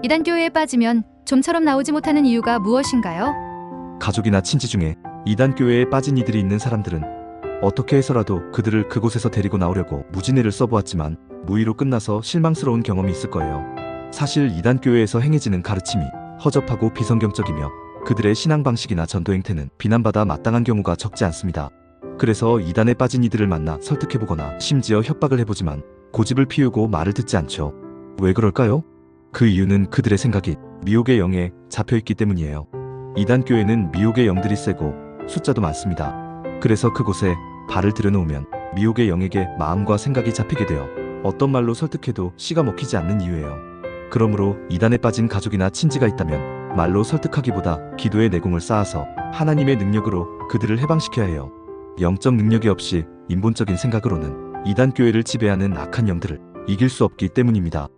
이단 교회에 빠지면 좀처럼 나오지 못하는 이유가 무엇인가요? 가족이나 친지 중에 이단 교회에 빠진 이들이 있는 사람들은 어떻게 해서라도 그들을 그곳에서 데리고 나오려고 무진회를 써보았지만 무의로 끝나서 실망스러운 경험이 있을 거예요. 사실 이단 교회에서 행해지는 가르침이 허접하고 비성경적이며 그들의 신앙 방식이나 전도 행태는 비난받아 마땅한 경우가 적지 않습니다. 그래서 이단에 빠진 이들을 만나 설득해보거나 심지어 협박을 해보지만 고집을 피우고 말을 듣지 않죠. 왜 그럴까요? 그 이유는 그들의 생각이 미혹의 영에 잡혀있기 때문이에요. 이단 교회는 미혹의 영들이 세고 숫자도 많습니다. 그래서 그곳에 발을 들여놓으면 미혹의 영에게 마음과 생각이 잡히게 되어 어떤 말로 설득해도 씨가 먹히지 않는 이유예요. 그러므로 이단에 빠진 가족이나 친지가 있다면 말로 설득하기보다 기도의 내공을 쌓아서 하나님의 능력으로 그들을 해방시켜야 해요. 영적 능력이 없이 인본적인 생각으로는 이단 교회를 지배하는 악한 영들을 이길 수 없기 때문입니다.